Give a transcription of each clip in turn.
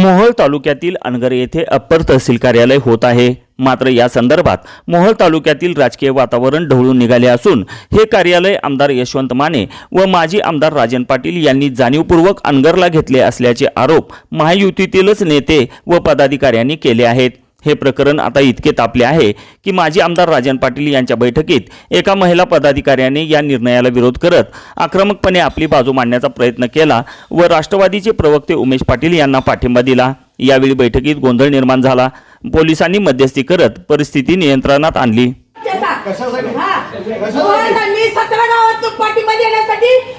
मोहोळ तालुक्यातील अनगर येथे अप्पर तहसील कार्यालय होत आहे. मात्र या संदर्भात मोहोळ तालुक्यातील राजकीय वातावरण ढवळून निघाले असून हे कार्यालय आमदार यशवंत माने व माजी आमदार राजन पाटील यांनी जाणीवपूर्वक अनगरला घेतले असल्याचे आरोप महायुतीतीलच नेते व पदाधिकाऱ्यांनी केले आहेत. हे प्रकरण आता इतके तापले आहे की माजी आमदार राजन पाटील यांच्या बैठकीत एका महिला पदाधिकाऱ्याने या निर्णयाला विरोध करत आक्रमकपणे आपली बाजू मांडण्याचा प्रयत्न केला व राष्ट्रवादीचे प्रवक्ते उमेश पाटील यांना पाठिंबा दिला. यावेळी बैठकीत गोंधळ निर्माण झाला. पोलिसांनी मध्यस्थी करत परिस्थिती नियंत्रणात आणली? हा.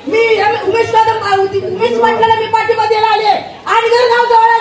मी उमेश उमेश पाटलाला मी पाठिंबा द्यायला आले. आणि जर जवळ